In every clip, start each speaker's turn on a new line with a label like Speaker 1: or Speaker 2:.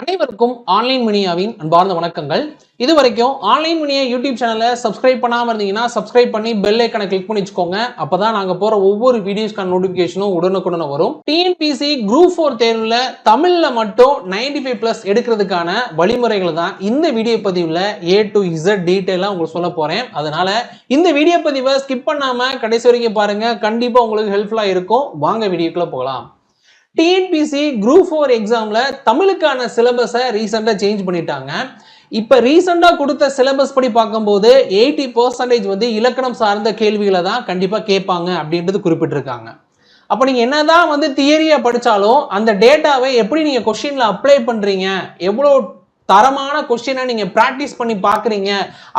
Speaker 1: அனைவருக்கும் ஆன்லைன் மணியாவின் அன்பார்ந்த வணக்கங்கள். இது வரைக்கும் ஆன்லைன் மணியா யூடியூப் சேனலை சப்ஸ்கிரைப் பண்ணாமல் இருந்தீங்கன்னா சப்ஸ்கிரைப் பண்ணி பெல் ஐக்கனை கிளிக் பண்ணி வச்சுக்கோங்க. அப்பதான் நாங்கள் போகிற ஒவ்வொரு வீடியோஸ்க்கான நோட்டிஃபிகேஷனும் உடனுக்குடனே வரும். டிஎன்பிசி குரூப் ஃபோர் தேர்வில் தமிழில் மட்டும் 95 ஃபைவ் ப்ளஸ் எடுக்கிறதுக்கான வழிமுறைகள் தான் இந்த வீடியோ பதிவில் ஏ டு இசட் டீட்டெயிலாக உங்களுக்கு சொல்ல போகிறேன் அதனால இந்த வீடியோ பதிவை ஸ்கிப் பண்ணாமல் கடைசி வரைக்கும் பாருங்கள் கண்டிப்பாக உங்களுக்கு ஹெல்ப்ஃபுல்லாக இருக்கும். வாங்க வீடியோக்குள்ளே போகலாம். டிஎன்பிசி குரூப் ஃபோர் எக்ஸாமில் தமிழுக்கான சிலபஸை ரீசெண்டாக சேஞ்ச் பண்ணிட்டாங்க. இப்போ ரீசெண்டாக கொடுத்த சிலபஸ் படி பார்க்கும்போது எயிட்டி பர்சன்டேஜ் வந்து இலக்கணம் சார்ந்த கேள்விகளை தான் கண்டிப்பாக கேட்பாங்க அப்படின்றது குறிப்பிட்டிருக்காங்க. அப்போ நீங்கள் என்ன தான் வந்து தியரியை படித்தாலும் அந்த டேட்டாவை எப்படி நீங்கள் கொஷினில் அப்ளை பண்ணுறீங்க எவ்வளோ தரமான கொஸ்டினை நீங்கள் ப்ராக்டிஸ் பண்ணி பார்க்குறீங்க?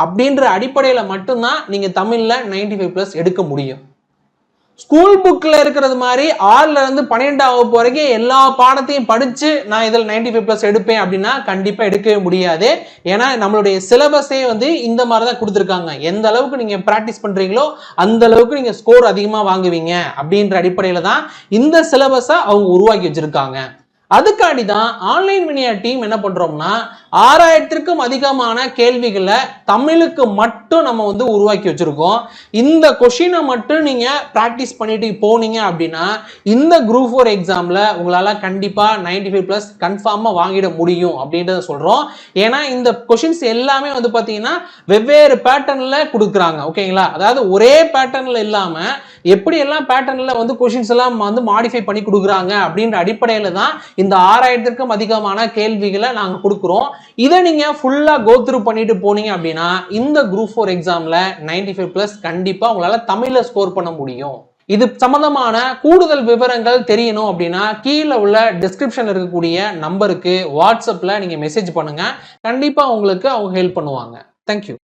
Speaker 1: அப்படின்ற அடிப்படையில் மட்டும்தான் நீங்கள் தமிழில் 95 ஃபைவ் ப்ளஸ் எடுக்க முடியும். ஸ்கூல் புக்கில் இருக்கிறது மாதிரி ஆறுல இருந்து பன்னிரெண்டாம் வகுப்பு வரைக்கும் எல்லா பாடத்தையும் படித்து நான் இதில் 95 ஃபைவ் ப்ளஸ் எடுப்பேன் அப்படின்னா கண்டிப்பாக எடுக்கவே முடியாது. ஏன்னா நம்மளுடைய சிலபஸே வந்து இந்த மாதிரி தான் கொடுத்துருக்காங்க. எந்த அளவுக்கு நீங்கள் ப்ராக்டிஸ் பண்ணுறீங்களோ அந்த அளவுக்கு நீங்கள் ஸ்கோர் அதிகமாக வாங்குவீங்க அப்படின்ற அடிப்படையில் தான் இந்த சிலபஸை அவங்க உருவாக்கி வச்சிருக்காங்க. அதுக்காண்டி தான் ஆன்லைன் மினியா டீம் என்ன பண்ணுறோம்னா ஆறாயிரத்திற்கும் அதிகமான கேள்விகளை தமிழுக்கு மட்டும் நம்ம வந்து உருவாக்கி வச்சுருக்கோம். இந்த கொஷினை மட்டும் நீங்கள் ப்ராக்டிஸ் பண்ணிட்டு போனீங்க அப்படின்னா இந்த குரூப் ஃபோர் எக்ஸாமில் உங்களால் கண்டிப்பாக நைன்டி ஃபைவ் ப்ளஸ் கன்ஃபார்மாக வாங்கிட முடியும் அப்படின்றத சொல்கிறோம் ஏன்னா இந்த கொஷின்ஸ் எல்லாமே வந்து பார்த்தீங்கன்னா வெவ்வேறு பேட்டர்னில் கொடுக்குறாங்க. ஓகேங்களா அதாவது ஒரே பேட்டர்னில் இல்லாமல் எப்படி எல்லாம் பேட்டர்னில் வந்து கொஷின்ஸ் எல்லாம் வந்து மாடிஃபை பண்ணி கொடுக்குறாங்க அப்படின்ற அடிப்படையில் தான் இந்த ஆறாயிரத்திற்கும் அதிகமான கேள்விகளை நாங்கள் கொடுக்குறோம். இதை நீங்கள் ஃபுல்லாக கோத்ரூ பண்ணிட்டு போனீங்க அப்படின்னா இந்த குரூப் ஃபோர் எக்ஸாமில் நைன்டி ஃபைவ் ப்ளஸ் கண்டிப்பாக உங்களால் தமிழில் ஸ்கோர் பண்ண முடியும். இது சம்பந்தமான கூடுதல் விவரங்கள் தெரியணும் அப்படின்னா கீழே உள்ள டிஸ்கிரிப்ஷன்ல இருக்கக்கூடிய நம்பருக்கு வாட்ஸ்அப்பில் நீங்கள் மெசேஜ் பண்ணுங்க. கண்டிப்பாக உங்களுக்கு அவங்க ஹெல்ப் பண்ணுவாங்க. தேங்க்யூ